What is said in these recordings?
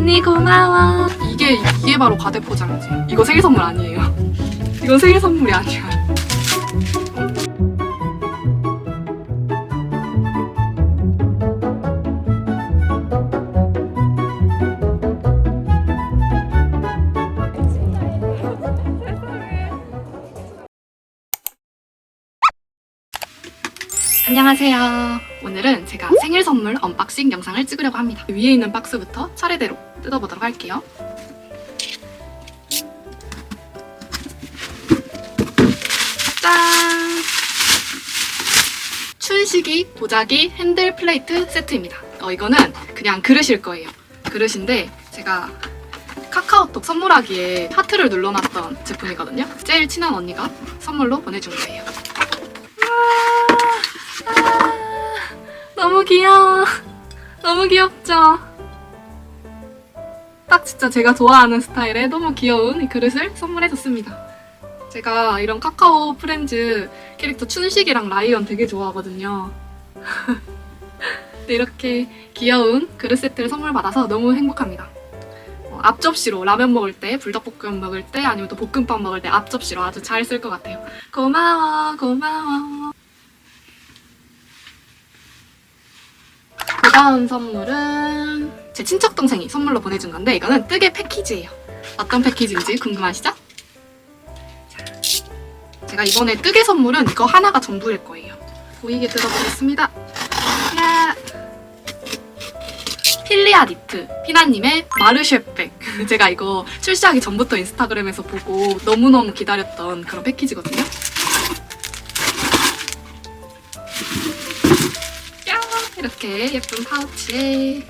언니 고마워. 이게 이게 바로 과대 포장이지. 이거 생일 선물 아니에요. 이건 생일 선물이 아니야. 안녕하세요. 오늘은 제가 생일 선물 언박싱 영상을 찍으려고 합니다. 위에 있는 박스부터 차례대로 뜯어보도록 할게요. 짠! 춘식이 도자기 핸들 플레이트 세트입니다. 어, 이거는 그냥 그릇일 거예요. 그릇인데 제가 카카오톡 선물하기에 하트를 눌러놨던 제품이거든요. 제일 친한 언니가 선물로 보내준 거예요. 너무 귀여워. 너무 귀엽죠? 딱 진짜 제가 좋아하는 스타일의 너무 귀여운 이 그릇을 선물해줬습니다. 제가 이런 카카오 프렌즈 캐릭터 춘식이랑 라이언 되게 좋아하거든요. 이렇게 귀여운 그릇 세트를 선물 받아서 너무 행복합니다. 어, 앞접시로 라면 먹을 때, 불닭볶음 먹을 때, 아니면 또 볶음밥 먹을 때 앞접시로 아주 잘 쓸 것 같아요. 고마워, 고마워. 그 다음 선물은 제 친척 동생이 선물로 보내준 건데 이거는 뜨개 패키지예요. 어떤 패키지인지 궁금하시죠? 자, 제가 이번에 뜨개 선물은 이거 하나가 전부일 거예요. 보이게 뜯어보겠습니다. 야! 필리아 니트 피나님의 마르쉐백 제가 이거 출시하기 전부터 인스타그램에서 보고 너무너무 기다렸던 그런 패키지거든요. 이렇게 예쁜 파우치에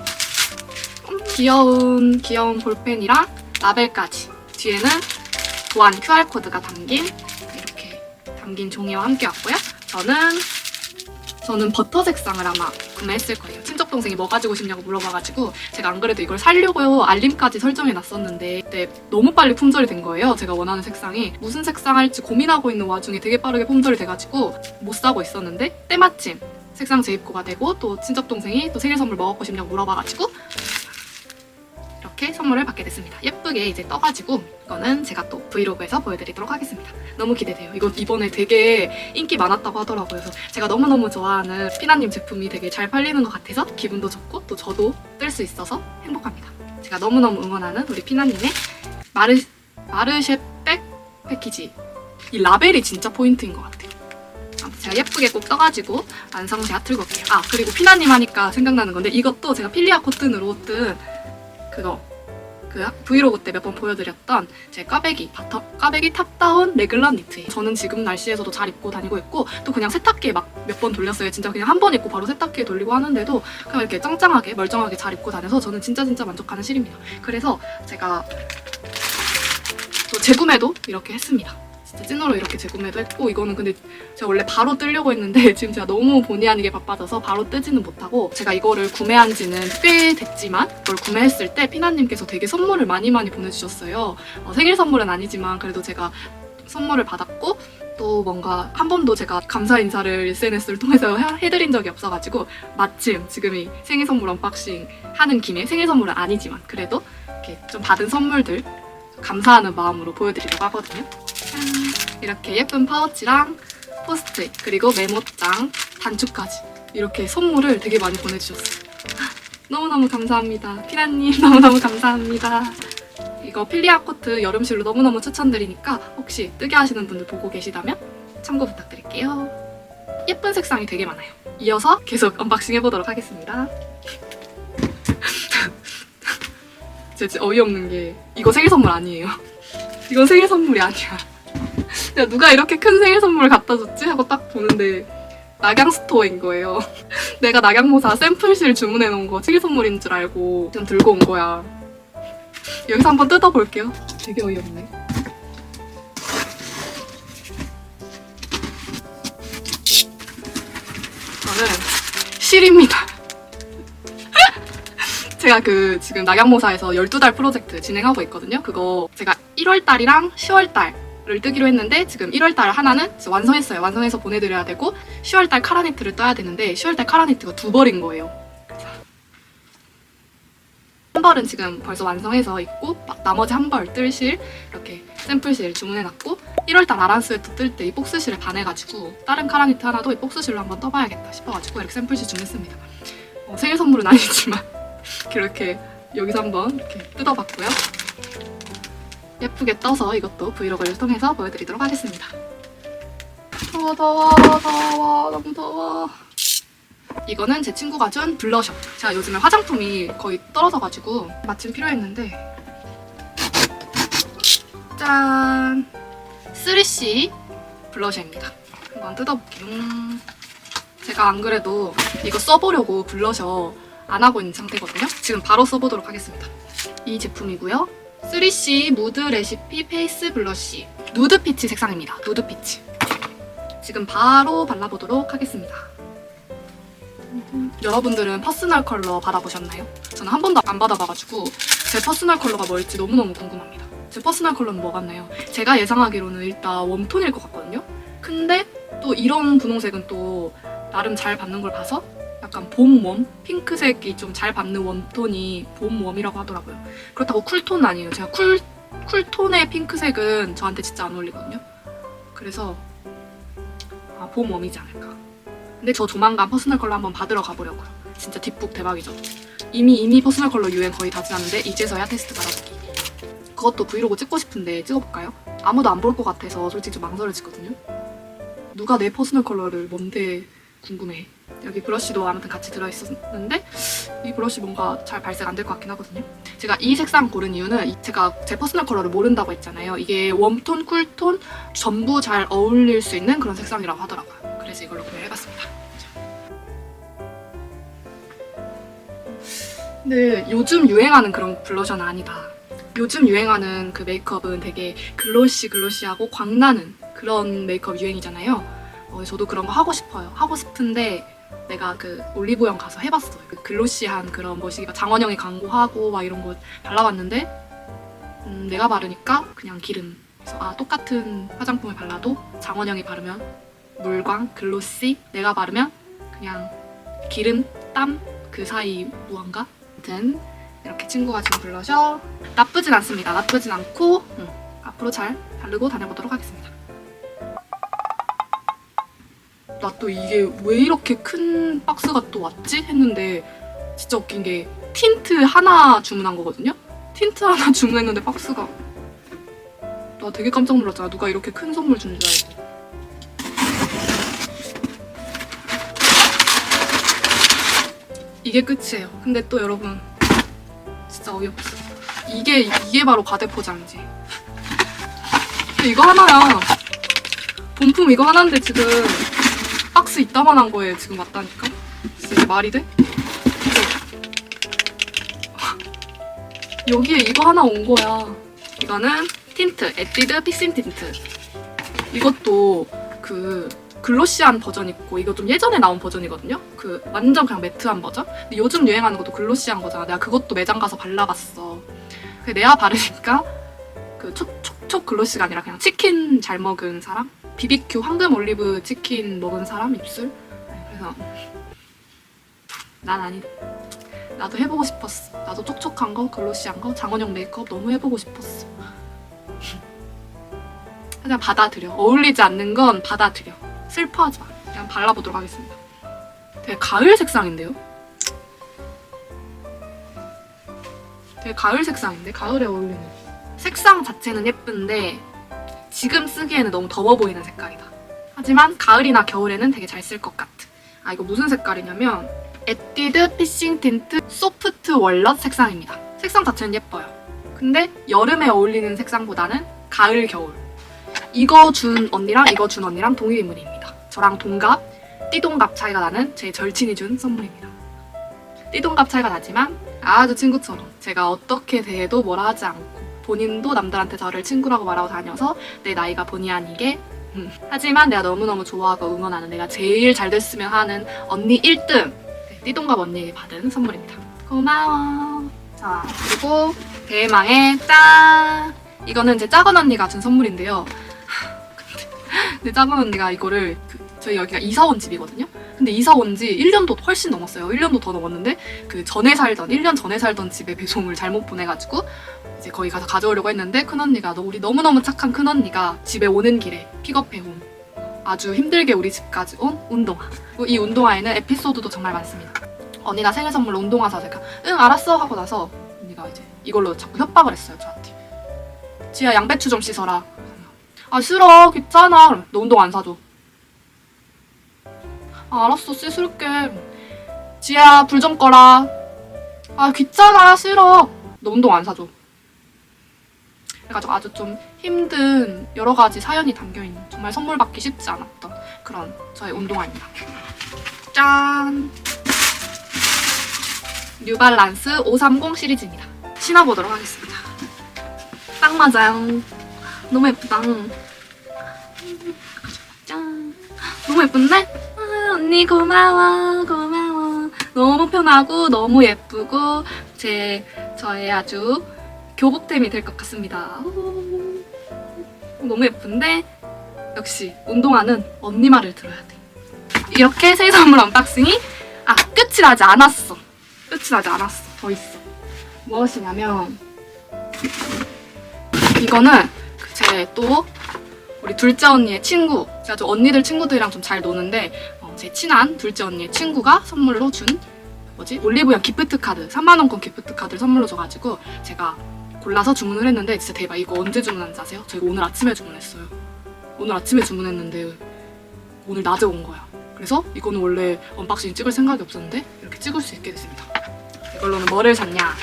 음, 귀여운 귀여운 볼펜이랑 라벨까지 뒤에는 보안 QR코드가 담긴 이렇게 담긴 종이와 함께 왔고요. 저는 저는 버터 색상을 아마 구매했을 거예요. 친척 동생이 뭐 가지고 싶냐고 물어봐가지고 제가 안 그래도 이걸 살려고요 알림까지 설정해 놨었는데 그때 너무 빨리 품절이 된 거예요. 제가 원하는 색상이 무슨 색상 할지 고민하고 있는 와중에 되게 빠르게 품절이 돼가지고 못 사고 있었는데 때마침 색상 재입고가 되고 또 친척 동생이 또 생일 선물 뭐 갖고 싶냐고 물어봐가지고 이렇게 선물을 받게 됐습니다. 예쁘게 이제 떠가지고 이거는 제가 또 브이로그에서 보여드리도록 하겠습니다. 너무 기대돼요. 이거 이번에 되게 인기 많았다고 하더라고요. 그래서 제가 너무너무 좋아하는 피나님 제품이 되게 잘 팔리는 것 같아서 기분도 좋고 또 저도 뜰 수 있어서 행복합니다. 제가 너무너무 응원하는 우리 피나님의 마르, 마르쉐백 패키지. 이 라벨이 진짜 포인트인 것 같아요. 아무튼 제가 예쁘게 꼭 떠가지고 완성샷 들고 올게요. 아 그리고 피나님 하니까 생각나는 건데 이것도 제가 필리아 코튼으로 뜬 그거 그 브이로그 때 몇 번 보여드렸던 제 꽈배기 바터 꽈배기 탑다운 레글런 니트예요. 저는 지금 날씨에서도 잘 입고 다니고 있고 또 그냥 세탁기에 막 몇 번 돌렸어요. 진짜 그냥 한 번 입고 바로 세탁기에 돌리고 하는데도 그냥 이렇게 짱짱하게 멀쩡하게 잘 입고 다녀서 저는 진짜 진짜 만족하는 실입니다. 그래서 제가 또 재구매도 이렇게 했습니다. 진짜 찐으로 이렇게 재구매도 했고 이거는 근데 제가 원래 바로 뜨려고 했는데 지금 제가 너무 본의 아니게 바빠져서 바로 뜨지는 못하고 제가 이거를 구매한 지는 꽤 됐지만 이걸 구매했을 때 피나님께서 되게 선물을 많이 많이 보내주셨어요. 어, 생일 선물은 아니지만 그래도 제가 선물을 받았고 또 뭔가 한 번도 제가 감사 인사를 SNS를 통해서 해- 해드린 적이 없어가지고 마침 지금 이 생일 선물 언박싱 하는 김에 생일 선물은 아니지만 그래도 이렇게 좀 받은 선물들 감사하는 마음으로 보여드리려고 하거든요. 짠. 이렇게 예쁜 파우치랑 포스트잇 그리고 메모장 단추까지 이렇게 선물을 되게 많이 보내주셨어요. 너무너무 감사합니다. 피라님 너무너무 감사합니다. 이거 필리아 코트 여름실로 너무너무 추천드리니까 혹시 뜨게 하시는 분들 보고 계시다면 참고 부탁드릴게요. 예쁜 색상이 되게 많아요. 이어서 계속 언박싱 해보도록 하겠습니다. 진짜 어이없는 게 이거 생일 선물 아니에요. 이건 생일 선물이 아니야. 야, 누가 이렇게 큰 생일 선물을 갖다 줬지? 하고 딱 보는데 낙양 스토어인 거예요. 내가 낙양모사 샘플실 주문해 놓은 거 생일 선물인 줄 알고 그냥 들고 온 거야. 여기서 한번 뜯어볼게요. 되게 어이없네. 저는 실입니다. 제가 그 지금 낙양모사에서 12달 프로젝트 진행하고 있거든요. 그거 제가 1월달이랑 10월달을 뜨기로 했는데 지금 1월달 하나는 완성했어요. 완성해서 보내드려야 되고 10월달 카라니트를 떠야 되는데 10월달 카라니트가 두 벌인 거예요. 한 벌은 지금 벌써 완성해서 있고 막 나머지 한 벌 뜰실 이렇게 샘플실 주문해놨고 1월달 아란 스웨터 뜰 때 이 복스실을 반해가지고 다른 카라니트 하나도 이 복스실로 한번 떠봐야겠다 싶어가지고 이렇게 샘플실 주문했습니다. 어, 생일 선물은 아니지만 이렇게 여기서 한번 이렇게 뜯어봤고요. 예쁘게 떠서 이것도 브이로그를 통해서 보여드리도록 하겠습니다. 더워 더워 더워 너무 더워. 이거는 제 친구가 준 블러셔. 제가 요즘에 화장품이 거의 떨어져가지고 마침 필요했는데 짠! 3C 블러셔입니다. 한번 뜯어볼게요. 음, 제가 안 그래도 이거 써보려고 블러셔 안 하고 있는 상태거든요. 지금 바로 써보도록 하겠습니다. 이 제품이고요. 3C 무드 레시피 페이스 블러쉬 누드 피치 색상입니다. 누드 피치. 지금 바로 발라보도록 하겠습니다. 여러분들은 퍼스널 컬러 받아보셨나요? 저는 한 번도 안 받아봐가지고 제 퍼스널 컬러가 뭘지 너무너무 궁금합니다. 제 퍼스널 컬러는 뭐 같나요? 제가 예상하기로는 일단 웜톤일 것 같거든요? 근데 또 이런 분홍색은 또 나름 잘 받는 걸 봐서 약간 봄웜? 핑크색이 좀 잘 받는 웜톤이 봄웜이라고 하더라고요. 그렇다고 쿨톤은 아니에요. 제가 쿨, 쿨톤의 핑크색은 저한테 진짜 안 어울리거든요. 그래서 아, 봄웜이지 않을까. 근데 저 조만간 퍼스널 컬러 한번 받으러 가보려고요. 진짜 뒷북 대박이죠. 이미 이미 퍼스널 컬러 유행 거의 다 지났는데 이제서야 테스트 받아보기. 그것도 브이로그 찍고 싶은데 찍어볼까요? 아무도 안 볼 것 같아서 솔직히 좀 망설여지거든요. 누가 내 퍼스널 컬러를 뭔데 궁금해. 여기 브러쉬도 아무튼 같이 들어있었는데 이 브러쉬 뭔가 잘 발색 안 될 것 같긴 하거든요. 제가 이 색상 고른 이유는 이- 제가 제 퍼스널 컬러를 모른다고 했잖아요. 이게 웜톤, 쿨톤 전부 잘 어울릴 수 있는 그런 색상이라고 하더라고요. 그래서 이걸로 구매해봤습니다. 근데 요즘 유행하는 그런 블러셔는 아니다. 요즘 유행하는 그 메이크업은 되게 글로시 글로시하고 광나는 그런 메이크업 유행이잖아요. 어, 저도 그런 거 하고 싶어요. 하고 싶은데 내가 그 올리브영 가서 해봤어요. 그 글로시한 그런 뭐시 장원영이 광고하고 막 이런 거 발라봤는데 음, 내가 바르니까 그냥 기름. 그래서 아 똑같은 화장품을 발라도 장원영이 바르면 물광, 글로시, 내가 바르면 그냥 기름, 땀 그 사이 무언가? 아무튼 이렇게 친구가 준 블러셔 나쁘진 않습니다. 나쁘진 않고 음, 앞으로 잘 바르고 다녀보도록 하겠습니다. 나 또 이게 왜 이렇게 큰 박스가 또 왔지? 했는데 진짜 웃긴 게 틴트 하나 주문한 거거든요? 틴트 하나 주문했는데 박스가 나 되게 깜짝 놀랐잖아. 누가 이렇게 큰 선물 준 줄 알고. 이게 끝이에요. 근데 또 여러분 진짜 어이없어. 이게 이게 바로 과대포장이지. 이거 하나야. 본품 이거 하나인데 지금 박스 이따만한 거에 지금 왔다니까. 진짜 말이 돼? 여기에 이거 하나 온 거야. 이거는 틴트, 에뛰드 픽싱 틴트. 이것도 그 글로시한 버전 있고 이거 좀 예전에 나온 버전이거든요. 그 완전 그냥 매트한 버전. 근데 요즘 유행하는 것도 글로시한 거잖아. 내가 그것도 매장 가서 발라봤어. 그 내가 바르니까 그 촉촉촉 글로시가 아니라 그냥 치킨 잘 먹은 사람, BBQ 황금 올리브 치킨 먹은 사람 입술. 네, 그래서 난 아니다. 나도 해보고 싶었어. 나도 촉촉한 거, 글로시한 거, 장원영 메이크업 너무 해보고 싶었어. 그냥 받아들여. 어울리지 않는 건 받아들여. 슬퍼하지 마. 그냥 발라보도록 하겠습니다. 되게 가을 색상인데요? 되게 가을 색상인데? 가을에 어울리는. 색상 자체는 예쁜데 지금 쓰기에는 너무 더워 보이는 색깔이다. 하지만 가을이나 겨울에는 되게 잘 쓸 것 같아. 아 이거 무슨 색깔이냐면 에뛰드 피싱 틴트 소프트 월넛 색상입니다. 색상 자체는 예뻐요. 근데 여름에 어울리는 색상보다는 가을, 겨울. 이거 준 언니랑 이거 준 언니랑 동일 인물입니다. 저랑 동갑, 띠동갑 차이가 나는 제 절친이 준 선물입니다. 띠동갑 차이가 나지만 아주 친구처럼 제가 어떻게 대해도 뭐라 하지 않고 본인도 남들한테 저를 친구라고 말하고 다녀서 내 나이가 본의 아니게 음. 하지만 내가 너무너무 좋아하고 응원하는 내가 제일 잘 됐으면 하는 언니 1등 네, 띠동갑 언니에게 받은 선물입니다. 고마워. 자 그리고 대망의 짠! 이거는 제 작은 언니가 준 선물인데요. 근데 내 작은 언니가 이거를 그 저희 여기가 이사 온 집이거든요. 근데 이사 온 지 1년도 훨씬 넘었어요. 1년도 더 넘었는데 그 전에 살던 1년 전에 살던 집에 배송을 잘못 보내가지고 이제 거기 가서 가져오려고 했는데 큰 언니가 너 우리 너무너무 착한 큰 언니가 집에 오는 길에 픽업해 온 아주 힘들게 우리 집까지 온 운동화. 이 운동화에는 에피소드도 정말 많습니다. 언니 나 생일 선물로 운동화 사 제가 응 알았어 하고 나서 언니가 이제 이걸로 자꾸 협박을 했어요 저한테. 지야 양배추 좀 씻어라. 아 싫어 귀찮아. 그럼 너 운동 안 사줘. 아, 알았어 씻을게. 지야 불 좀 꺼라. 아 귀찮아 싫어. 너 운동 안 사줘. 그래가지고 아주 좀 힘든 여러 가지 사연이 담겨 있는 정말 선물 받기 쉽지 않았던 그런 저의 운동화입니다. 짠. 뉴발란스 530 시리즈입니다. 신어보도록 하겠습니다. 딱 맞아요. 너무 예쁘다. 짠. 너무 예쁜데? 아, 언니 고마워 고마워. 너무 편하고 너무 예쁘고 제 저의 아주 교복템이 될 것 같습니다. 오, 너무 예쁜데 역시 운동화는 언니 말을 들어야 돼. 이렇게 새 선물 언박싱이 아 끝이 나지 않았어. 끝이 나지 않았어. 더 있어. 무엇이냐면 이거는 제 또 우리 둘째 언니의 친구 제가 좀 언니들 친구들이랑 좀 잘 노는데 어, 제 친한 둘째 언니의 친구가 선물로 준 뭐지? 올리브영 기프트 카드 3만 원권 기프트 카드를 선물로 줘가지고 제가 골라서 주문을 했는데 진짜 대박. 이거 언제 주문한지 아세요? 저희가 오늘 아침에 주문했어요. 오늘 아침에 주문했는데 오늘 낮에 온 거야. 그래서 이거는 원래 언박싱 찍을 생각이 없었는데 이렇게 찍을 수 있게 됐습니다. 이걸로는 뭐를 샀냐?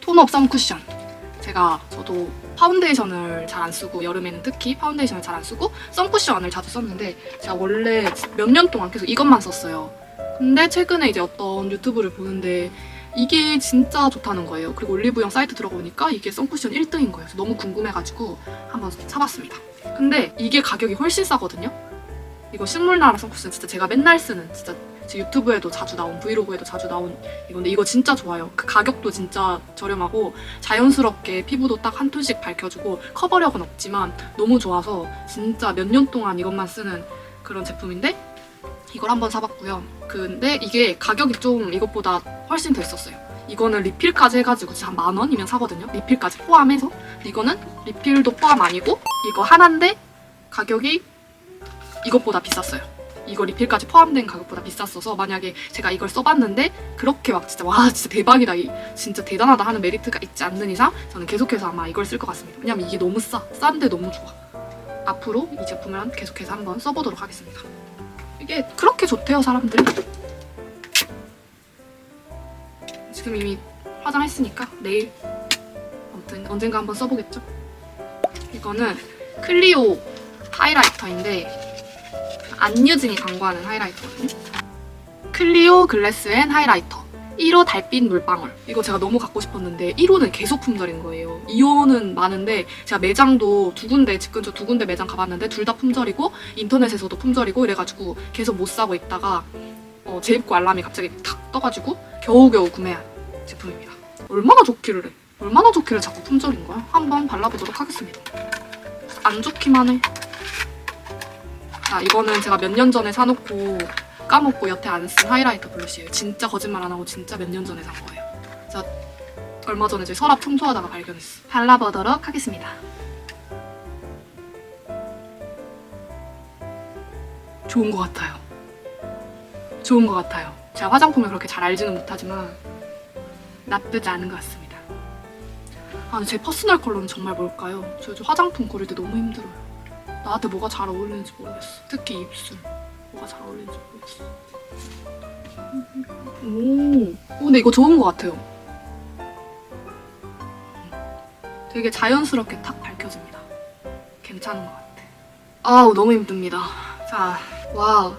톤업 선 쿠션. 제가 저도 파운데이션을 잘 안 쓰고 여름에는 특히 파운데이션을 잘 안 쓰고 선쿠션을 자주 썼는데 제가 원래 몇 년 동안 계속 이것만 썼어요 근데 최근에 이제 어떤 유튜브를 보는데 이게 진짜 좋다는 거예요. 그리고 올리브영 사이트 들어가 보니까 이게 선쿠션 1등인 거예요. 너무 궁금해가지고 한번 사봤습니다. 근데 이게 가격이 훨씬 싸거든요. 이거 식물나라 선쿠션 진짜 제가 맨날 쓰는 진짜 제 유튜브에도 자주 나온 브이로그에도 자주 나온 이건데 이거 진짜 좋아요. 그 가격도 진짜 저렴하고 자연스럽게 피부도 딱 한 톤씩 밝혀주고 커버력은 없지만 너무 좋아서 진짜 몇 년 동안 이것만 쓰는 그런 제품인데 이걸 한번 사봤고요. 근데 이게 가격이 좀 이것보다 훨씬 더 있었어요. 이거는 리필까지 해가지고 진짜 한 만 원이면 사거든요. 리필까지 포함해서. 이거는 리필도 포함 아니고 이거 하나인데 가격이 이것보다 비쌌어요. 이거 리필까지 포함된 가격보다 비쌌어서 만약에 제가 이걸 써봤는데 그렇게 막 진짜 와 진짜 대박이다 이 진짜 대단하다 하는 메리트가 있지 않는 이상 저는 계속해서 아마 이걸 쓸 것 같습니다. 왜냐면 이게 너무 싸 싼데 너무 좋아. 앞으로 이 제품을 계속해서 한번 써보도록 하겠습니다. 이게 그렇게 좋대요 사람들이 지금 이미 화장했으니까 내일 아무튼 언젠가 한번 써보겠죠 이거는 클리오 하이라이터인데 안유진이 광고하는 하이라이터거든요. 클리오 글래스 앤 하이라이터. 1호 달빛 물방울. 이거 제가 너무 갖고 싶었는데 1호는 계속 품절인 거예요. 2호는 많은데 제가 매장도 두 군데 집 근처 두 군데 매장 가봤는데 둘 다 품절이고 인터넷에서도 품절이고 이래가지고 계속 못 사고 있다가 어, 재입고 알람이 갑자기 탁 떠가지고 겨우겨우 구매한 제품입니다. 얼마나 좋기를 해. 얼마나 좋기를 자꾸 품절인 거야. 한번 발라보도록 하겠습니다. 안 좋기만 해 자, 이거는 제가 몇 년 전에 사놓고 까먹고 여태 안 쓴 하이라이터 블러쉬예요. 진짜 거짓말 안 하고 진짜 몇 년 전에 산 거예요. 자, 얼마 전에 제 서랍 청소하다가 발견했어. 발라보도록 하겠습니다. 좋은 것 같아요. 좋은 것 같아요. 제가 화장품을 그렇게 잘 알지는 못하지만 나쁘지 않은 것 같습니다. 아, 제 퍼스널 컬러는 정말 뭘까요? 저 요즘 화장품 고를 때 너무 힘들어요. 나한테 뭐가 잘 어울리는지 모르겠어. 특히 입술. 뭐가 잘 어울리는지 모르겠어. 오, 오, 근데 이거 좋은 것 같아요. 되게 자연스럽게 탁 밝혀집니다. 괜찮은 것 같아. 아우, 너무 힘듭니다. 자, 와우.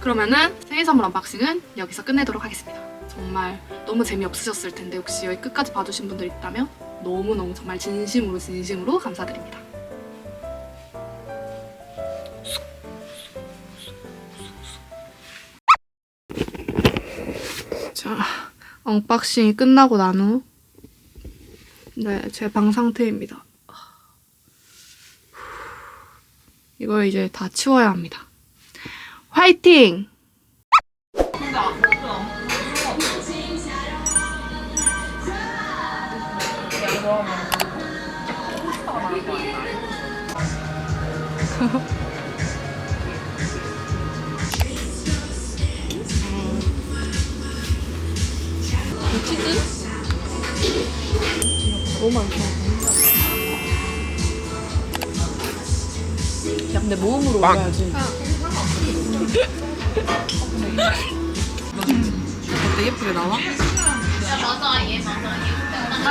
그러면은 생일 선물 언박싱은 여기서 끝내도록 하겠습니다. 정말 너무 재미없으셨을 텐데 혹시 여기 끝까지 봐주신 분들 있다면 너무너무 정말 진심으로 진심으로 감사드립니다. 언박싱이 끝나고 난 후, 네, 제 방 상태입니다. 이걸 이제 다 치워야 합니다. 화이팅! 너무 많다. 야, 근데 모음으로 빵. 올려야지. 어때? 예쁘게 나와? 맞아 얘 맞아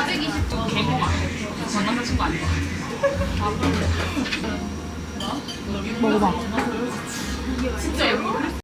420도 개봉 전 남자친구 아니야 먹어봐 진짜 예뻐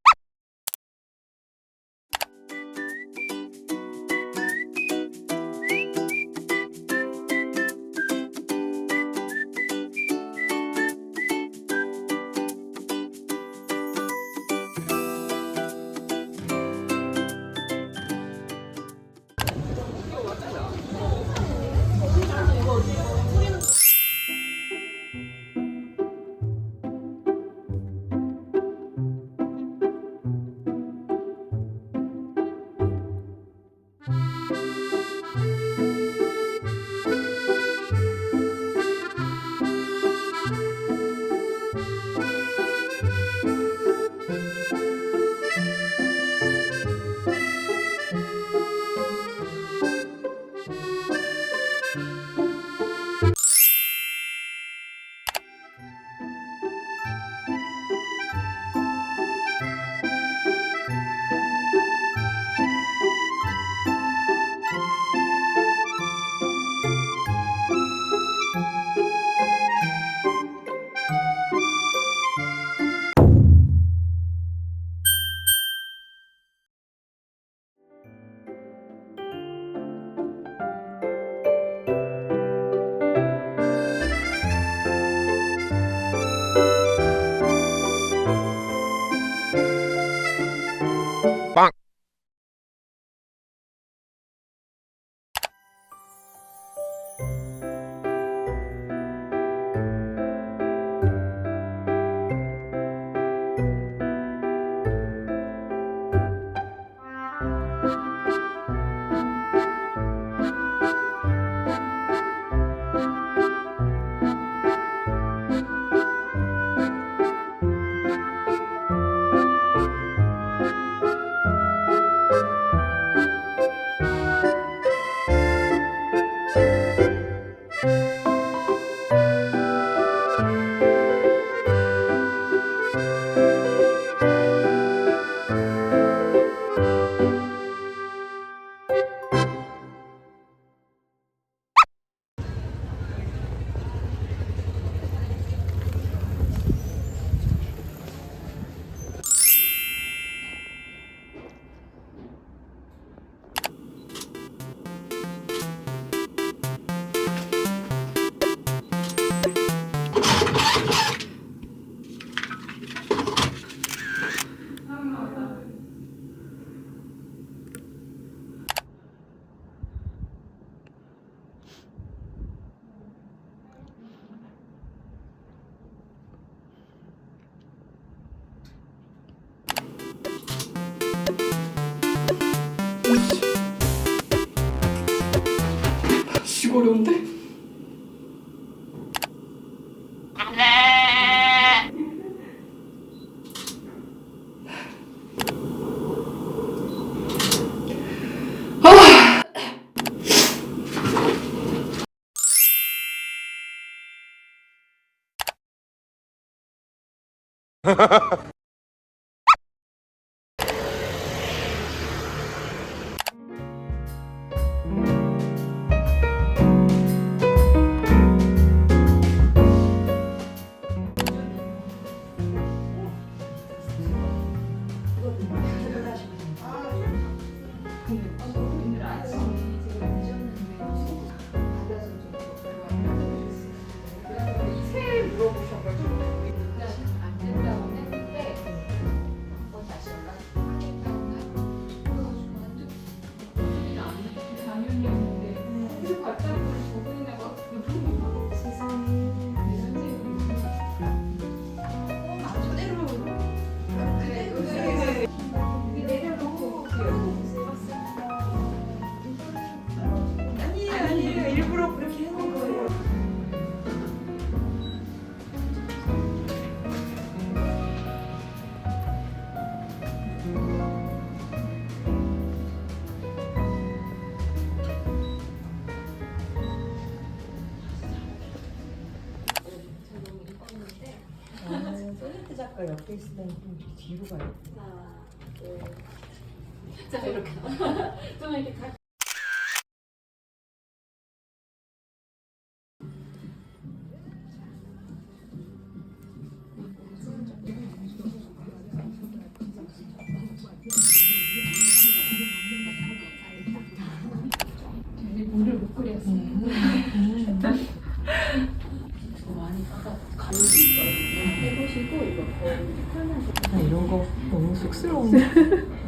어려운데? 아. 있을 때는 좀 뒤로 가요. 자 이렇게 좀 이렇게 가. 물을 못. 해 아, 이런 거 너무 쑥스러운데.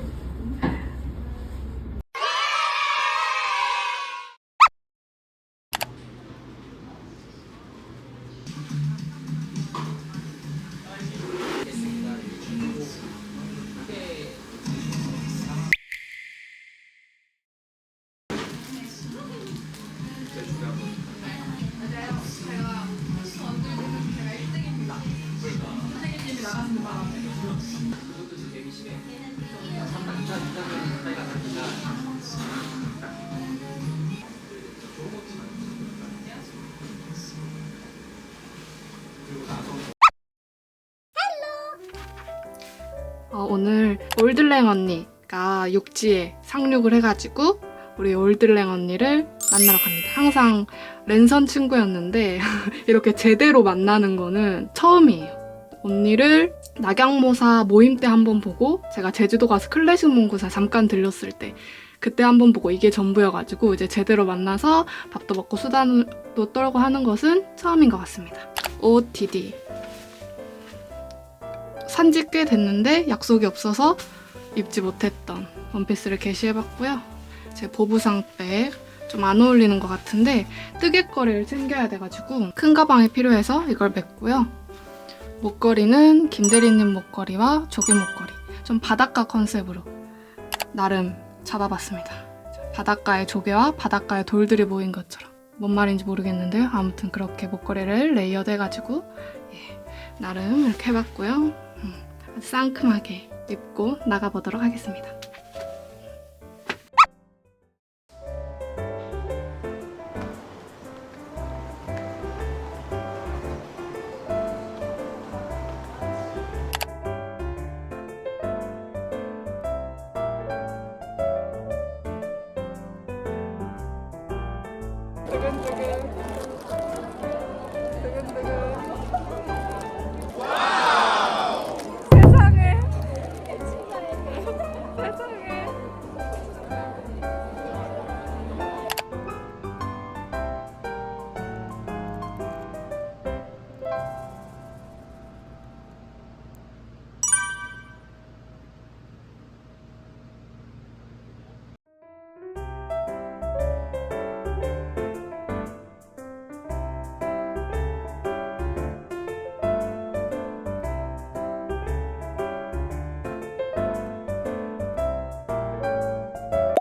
오늘 올들랭 언니가 육지에 상륙을 해가지고 우리 올들랭 언니를 만나러 갑니다. 항상 랜선 친구였는데 이렇게 제대로 만나는 거는 처음이에요. 언니를 낙양모사 모임 때 한 번 보고 제가 제주도 가서 클래식 문구사 잠깐 들렸을 때 그때 한 번 보고 이게 전부여가지고 이제 제대로 만나서 밥도 먹고 수다도 떨고 하는 것은 처음인 것 같습니다. OOTD 산지 꽤 됐는데 약속이 없어서 입지 못했던 원피스를 게시해봤고요. 제 보부상 백 좀 안 어울리는 것 같은데 뜨개거리를 챙겨야 돼가지고 큰 가방이 필요해서 이걸 맸고요. 목걸이는 김대리님 목걸이와 조개 목걸이 좀 바닷가 컨셉으로 나름 잡아봤습니다. 바닷가의 조개와 바닷가의 돌들이 모인 것처럼 뭔 말인지 모르겠는데요. 아무튼 그렇게 목걸이를 레이어드 해가지고 예, 나름 이렇게 해봤고요. 상큼하게 입고 나가보도록 하겠습니다. 두근두근